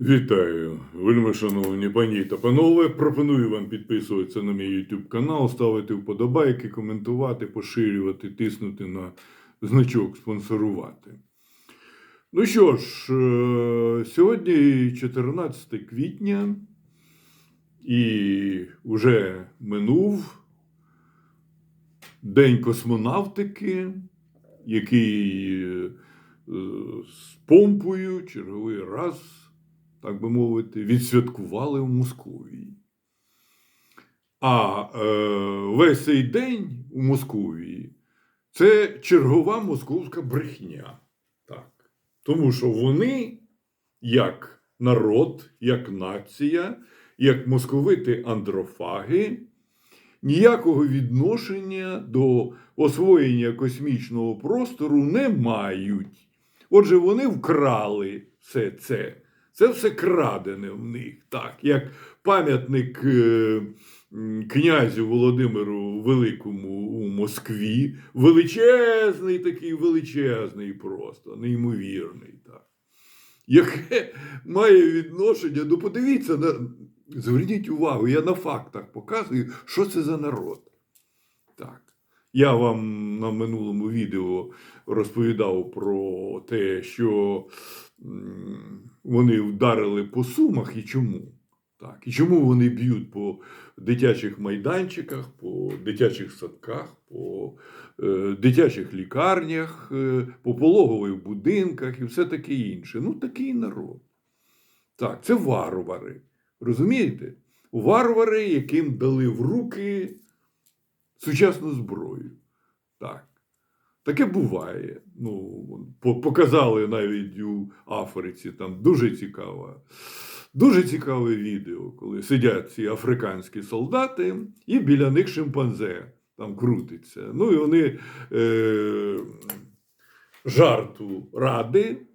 Вітаю, вельми шановні пані та панове. Пропоную вам підписуватися на мій YouTube канал, ставити вподобайки, коментувати, поширювати, тиснути на значок спонсорувати. Ну що ж, е, сьогодні 14 квітня, і вже минув День космонавтики, який е, з помпою черговий раз, так би мовити, відсвяткували в Московії. А е, весь цей день у Московії це чергова московська брехня. Так. Тому що вони, як народ, як нація, як московити андрофаги, ніякого відношення до освоєння космічного простору не мають. Отже, вони вкрали все це. Це все крадене в них, так, як пам'ятник е, князю Володимиру Великому у Москві. Величезний такий, величезний просто, неймовірний. Так. Яке має відношення, ну подивіться, на, зверніть увагу, я на фактах показую, що це за народ. Так. Я вам на минулому відео розповідав про те, що вони вдарили по сумах і чому. Так. І чому вони б'ють по дитячих майданчиках, по дитячих садках, по е, дитячих лікарнях, е, по пологових будинках і все таке інше. Ну, такий народ. Так, це варвари. Розумієте? Варвари, яким дали в руки сучасну зброю. Так. Таке буває. Ну, показали навіть у Африці, там дуже цікаво. Дуже цікаве відео, коли сидять ці африканські солдати, і біля них шимпанзе там крутиться. Ну і вони е, жарту ради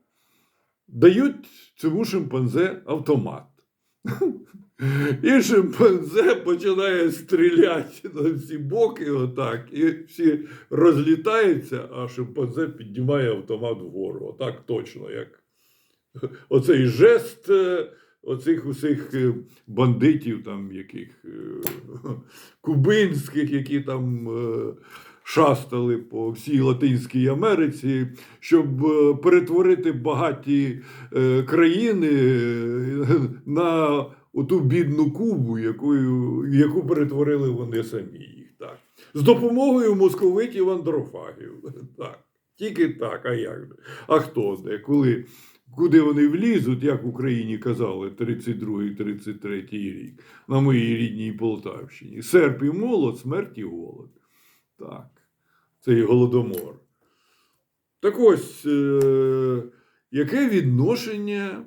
дають цьому шимпанзе автомат. І шимпанзе починає стріляти на всі боки, отак, і всі розлітаються, а шимпанзе піднімає автомат вгору. Отак точно, як оцей жест е, оцих усіх е, бандитів, там, яких е, кубинських, які там шастали по всій Латинській Америці, щоб е, перетворити багаті е, країни е, на оту бідну Кубу, якою, яку перетворили вони самі їх. Так. З допомогою московитів андрофагів. Так. Тільки так, а як же? А хто де? Коли, куди вони влізуть, як в Україні казали, 32-33 рік, на моїй рідній Полтавщині. Серп і молот, смерть і голод. Так. Це і голодомор. Так ось, е- яке відношення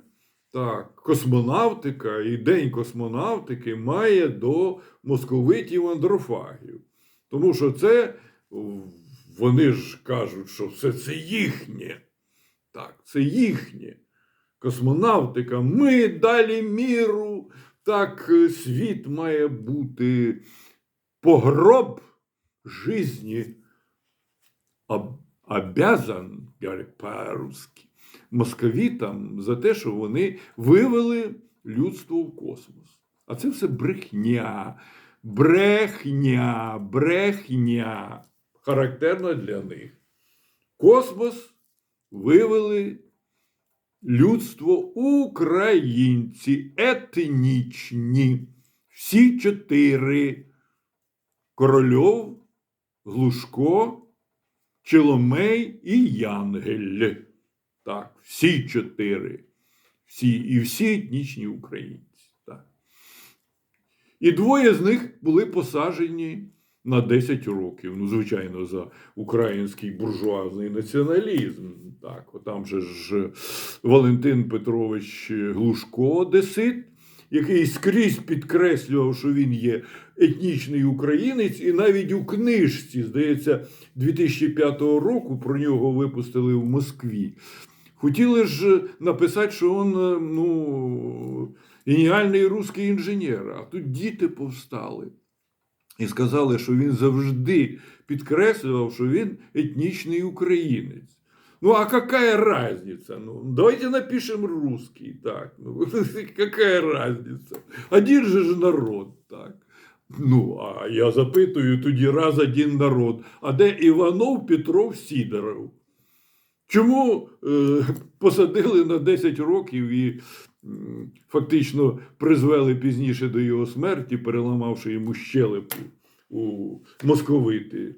так, космонавтика і День космонавтики має до московитів андрофагів. Тому що це вони ж кажуть, що все це їхнє. Так, це їхнє. Космонавтика. Ми далі міру. Так е, світ має бути погроб жизни об- обязан, говорить по-русски, московітам за те, що вони вивели людство в космос. А це все брехня, брехня, брехня. Характерно для них. Космос вивели людство українці, етнічні. Всі чотири. Корольов, Глушко, Челомей і Янгель. Так, всі чотири. Всі, і всі етнічні українці. Так. І двоє з них були посаджені на 10 років. Ну, звичайно, за український буржуазний націоналізм. Так, там же ж Валентин Петрович Глушко, одесит, який скрізь підкреслював, що він є етнічний українець, і навіть у книжці, здається, 2005 року про нього випустили в Москві. Хотіли ж написати, що він е, ну, геніальний русський інженер, а тут діти повстали. І сказали, що він завжди підкреслював, що він етнічний українець. Ну, а какая разница? Ну, давайте напишем русский, так. Ну, какая разница? Один же ж народ, так. Ну, а я запитую тоді раз один народ. А де Іванов, Петров, Сідоров? Чому е, посадили на 10 років і м, фактично призвели пізніше до його смерті, переламавши йому щелепу у московити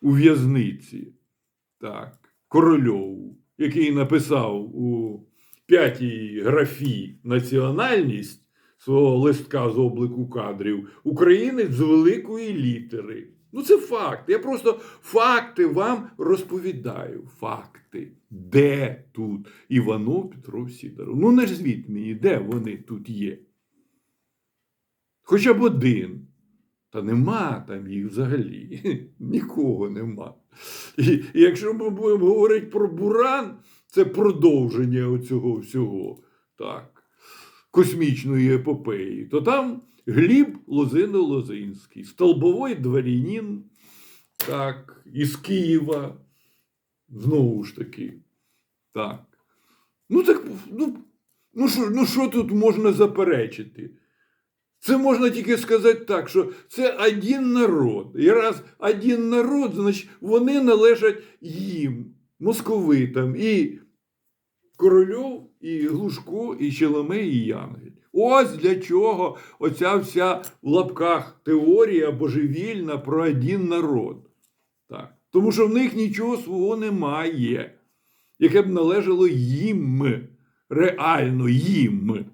у в'язниці? Так, Корольову, який написав у п'ятій графі національність свого листка з облику кадрів українець з великої літери. Ну, це факт. Я просто факти вам розповідаю. Факти. Де тут Іванов Петров Сідоров? Ну, не звіть мені, де вони тут є. Хоча б один. Та нема там їх взагалі. Нікого нема. І, якщо ми будемо говорити про Буран, це продовження оцього всього. Так, космічної епопеї, то там Гліб Лозино-Лозинський, столбовий дворянин, так, із Києва. Знову ж таки. Так. Ну так, ну, ну, що, ну тут можна заперечити? Це можна тільки сказати так, що це один народ. І раз один народ, значить вони належать їм, московитам, і Корольов, і Глушко, і Челомей, і Янгель. Ось для чого оця вся в лапках теорія божевільна про один народ. Так. Тому що в них нічого свого немає, яке б належало їм, реально їм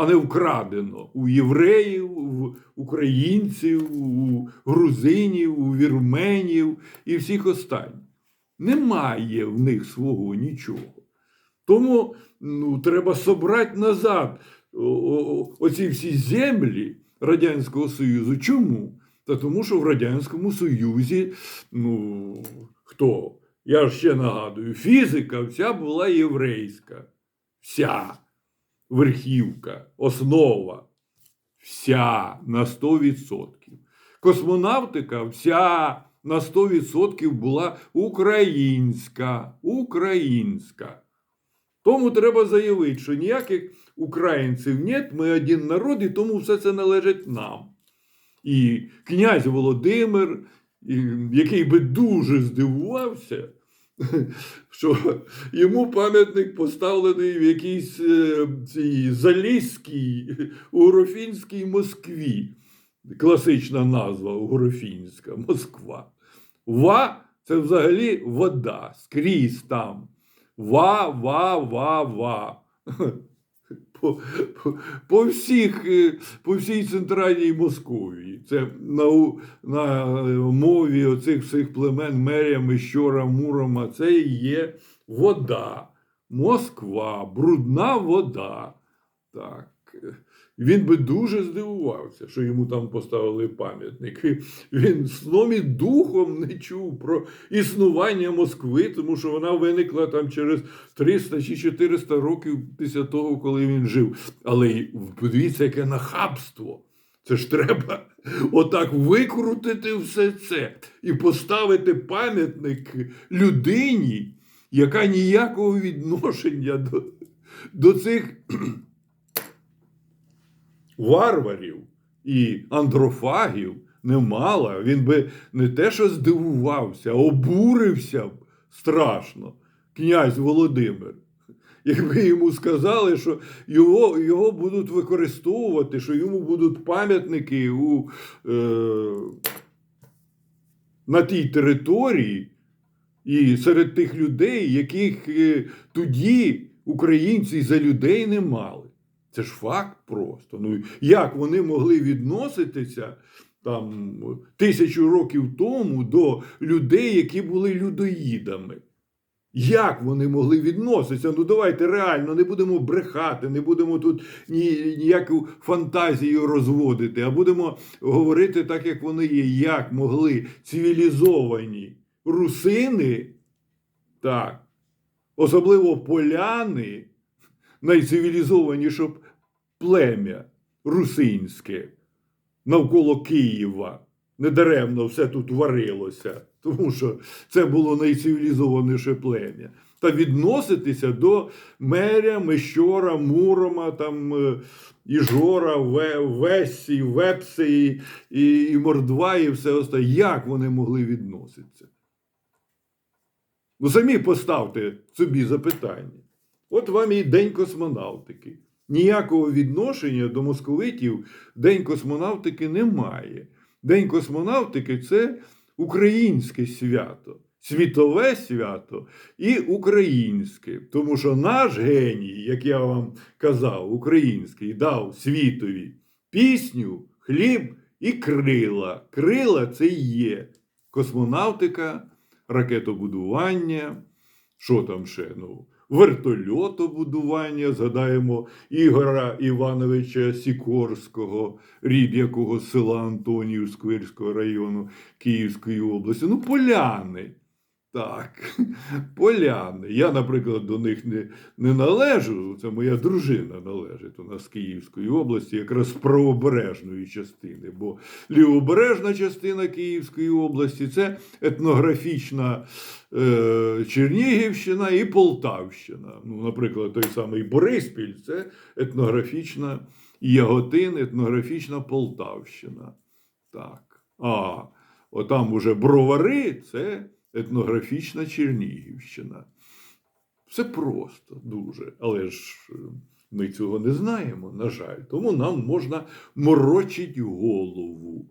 а не вкрадено у євреїв, у українців, у грузинів, у вірменів і всіх останніх. Немає в них свого нічого. Тому ну, треба собрати назад оці всі землі Радянського Союзу. Чому? Та тому, що в Радянському Союзі, ну, хто? Я ще нагадую, фізика вся була єврейська. Вся верхівка, основа, вся на 100%. Космонавтика вся на 100% була українська. Українська. Тому треба заявити, що ніяких українців нет, ми один народ, і тому все це належить нам. І князь Володимир, який би дуже здивувався, що йому пам'ятник поставлений в якійсь е, цій Залізькій Угрофінській Москві. Класична назва Угрофінська Москва. Ва це взагалі вода, скрізь там. Ва, ва, ва, ва. По, по, всіх, е, по всій центральній Московії. Це на, на е, мові оцих всіх племен Мерія, Мещора, Мурома. Це і є вода. Москва, брудна вода. Так. Він би дуже здивувався, що йому там поставили пам'ятник. Він сном і духом не чув про існування Москви, тому що вона виникла там через 300 чи 400 років після того, коли він жив. Але подивіться, яке нахабство. Це ж треба отак викрутити все це і поставити пам'ятник людині, яка ніякого відношення до, до цих варварів і андрофагів не мала. Він би не те, що здивувався, обурився б страшно, князь Володимир. Якби йому сказали, що його, його будуть використовувати, що йому будуть пам'ятники у, е, на тій території, і серед тих людей, яких е, тоді українці за людей не мали. Це ж факт просто. Ну, як вони могли відноситися там тисячу років тому до людей, які були людоїдами? Як вони могли відноситися? Ну давайте реально не будемо брехати, не будемо тут ні, ніяку фантазію розводити, а будемо говорити так, як вони є, як могли цивілізовані русини, так, особливо поляни, найцивілізованіше плем'я русинське навколо Києва недаремно все тут варилося, тому що це було найцивілізованіше плем'я. Та відноситися до меря, Мещора, Мурома, там, е, Іжора, Весі, Вепси і, і Мордва, і все остальне. Як вони могли відноситися? Ну, самі поставте собі запитання. От вам і День космонавтики. Ніякого відношення до московитів День космонавтики немає. День космонавтики це українське свято, світове свято і українське. Тому що наш геній, як я вам казав, український, дав світові пісню, хліб і крила. Крила це і є космонавтика, ракетобудування. Що там ще? Ну, вертольотобудування, згадаємо Ігора Івановича Сікорського, рід якого села Антонів Сквирського району Київської області. Ну, поляни. Так, поляни. Я, наприклад, до них не, не належу. Це моя дружина належить у нас з Київської області, якраз правобережної частини. Бо лівобережна частина Київської області це етнографічна е, Чернігівщина і Полтавщина. Ну, наприклад, той самий Бориспіль це етнографічна Яготин, етнографічна Полтавщина. Так. А отам уже бровари це етнографічна Чернігівщина. Все просто дуже. Але ж е, ми цього не знаємо, на жаль. Тому нам можна морочити голову.